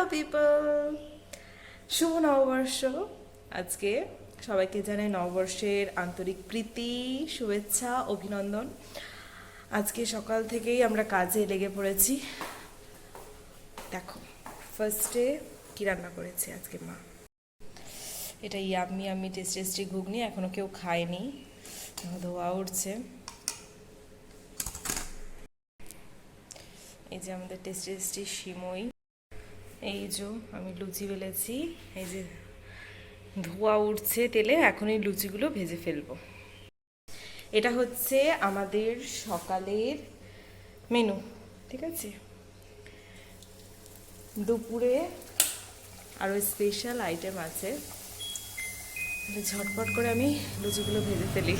Hello people শুভ নববর্ষ। আজকে সবাইকে জানাই নববর্ষের আন্তরিক প্রীতি, শুভেচ্ছা, অভিনন্দন। আজকে সকাল থেকেই আমরা কাজে লেগে পড়েছি। দেখো ফার্স্টে কি রান্না করেছে আজকে মা? এটা ইয়াম্মি আমি টেস্টি টেস্টি ঘুগনি, এখনও কেউ খায়নি। ধোয়া উঠছে। এই যে আমাদের টেস্টি টেস্টি সিমই এই যে আমি লুচি বেলেছি, এই যে ধোয়া উঠছে তেলে, এখন এই লুচিগুলো ভেজে ফেলব। এটা হচ্ছে আমাদের সকালের মেনু, ঠিক আছে? দুপুরে আরও স্পেশাল আইটেম আছে। ঝটপট করে আমি লুচিগুলো ভেজে ফেলি।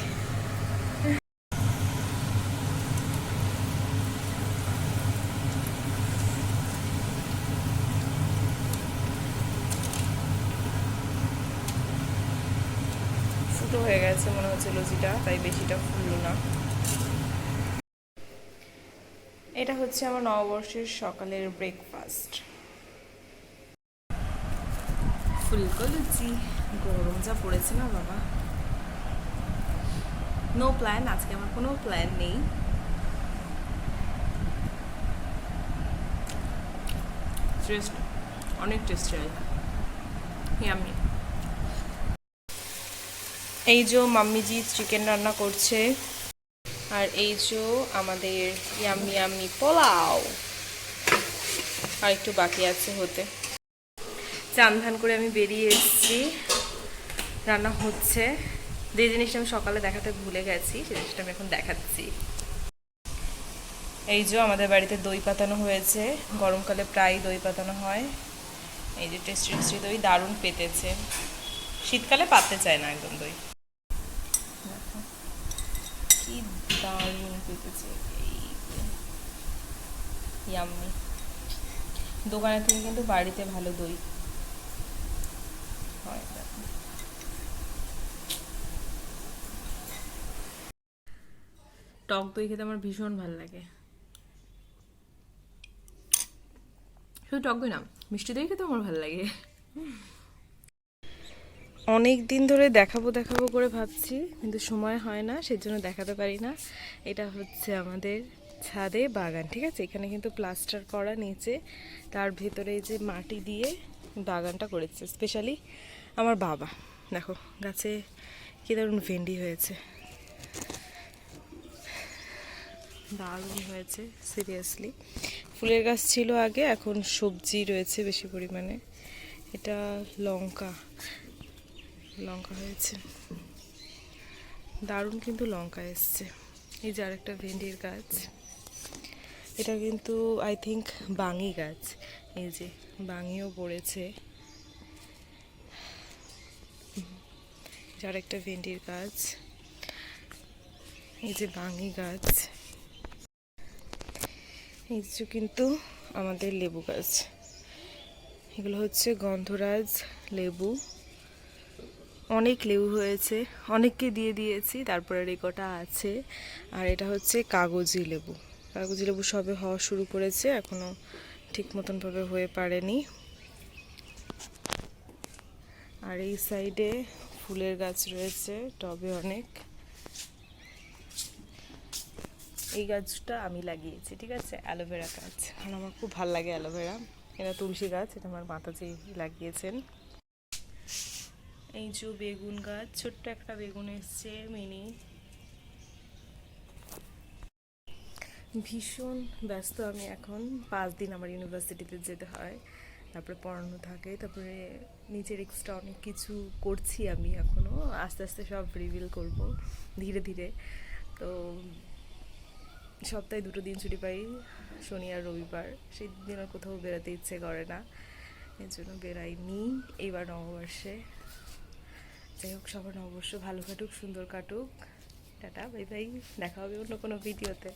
ফুটো হয়ে গেছে মনে হচ্ছে লুচিটা, তাই বেশিটা ফুললো না। এটা হচ্ছে আমার নববর্ষের সকালের ব্রেকফাস্ট ফুলকো লুচি, গরম যা পড়েছে না বাবা। নো প্ল্যান আজকে আমার কোনো প্ল্যান নেই। টেস্ট অনেক টেস্টি হয় আমি এই যে মাম্মিজি চিকেন রান্না করছে, আর এই যে আমাদের ইয়াম্মি ইয়াম্মি পোলাও, আর একটু বাকি আছে হতে। চান ধান করে আমি বেরিয়ে এসেছি, রান্না হচ্ছে। যে জিনিসটা আমি সকালে দেখাতে ভুলে গেছি সেই জিনিসটা আমি এখন দেখাচ্ছি। এই যে আমাদের বাড়িতে দই পাতানো হয়েছে, গরমকালে প্রায় দই পাতানো হয়। এই যে টেস্টি টেস্টি দই দারুণ পেতেছে। শীতকালে পাততে চায় না একদম দই দেখো, কি দারুণ পেতেছে ইয়াম্মি দোকানের থেকে কিন্তু বাড়িতে ভালো দই হয় টক দই খেতে আমার ভীষণ ভালো লাগে। শুধু টক দই না, মিষ্টি দই খেতে আমার ভালো লাগে। অনেক দিন ধরে দেখাবো দেখাবো করে ভাবছি, কিন্তু সময় হয় না, সেজন্য দেখাতে পারি না। এটা হচ্ছে আমাদের ছাদে বাগান, ঠিক আছে? এখানে কিন্তু প্লাস্টার করা নিচে, তার ভেতরে যে মাটি দিয়ে বাগানটা করেছে স্পেশালি আমার বাবা। দেখো, গাছে কী দারুণ ভেন্ডি হয়েছে। দারুণ হয়েছে সিরিয়াসলি ফুলের গাছ ছিল আগে, এখন সবজি রয়েছে বেশি পরিমাণে। এটা লঙ্কা। লঙ্কা হয়েছে। দারুণ কিন্তু লঙ্কা এসছে। এই যে আরেকটা ভেন্ডির গাছ। এটা কিন্তু আই থিঙ্ক বাঙি গাছ। এই যে, বাঙিও পড়েছে। যার একটা ভেন্ডির গাছ। এই যে বাঙি গাছ। এই যে কিন্তু আমাদের লেবু গাছ। এগুলো হচ্ছে গন্ধরাজ লেবু। অনেক লেবু হয়েছে, অনেককে দিয়ে দিয়েছি, তারপরে রেকটা আছে, আর এটা হচ্ছে কাগজি লেবু। কাগজি লেবু সবে হওয়া শুরু করেছে, এখনও ঠিক মতনভাবে হয়ে পারেনি। আর এই সাইডে ফুলের গাছ রয়েছে, টবে অনেক। এই গাছটা আমি লাগিয়েছি, ঠিক আছে? অ্যালোভেরা গাছ। আমার খুব ভালো লাগে অ্যালোভেরা এটা তুলসী গাছ, এটা আমার মাতাজি লাগিয়েছেন। এই যে বেগুন গাছ, ছোট্ট একটা বেগুন এসছে মিনি। ভীষণ ব্যস্ত আমি এখন। পাঁচ দিন আমার ইউনিভার্সিটিতে যেতে হয়, তারপরে পড়ানো থাকে, তারপরে নিজের এক্সট্রা অনেক কিছু করছি আমি এখনও আস্তে আস্তে সব রিভিল করব, ধীরে ধীরে। তো সপ্তাহে দুটো দিন ছুটি পাই, শনি আর রবিবার। সেই দিন আর কোথাও বেরোতে ইচ্ছে করে না, এর জন্য বেরাইনি এইবার নববর্ষে যাই হোক, সবার অবশ্যই ভালো কাটুক, সুন্দর কাটুক। Tata, bye bye. দেখা হবে অন্য কোনো ভিডিওতে।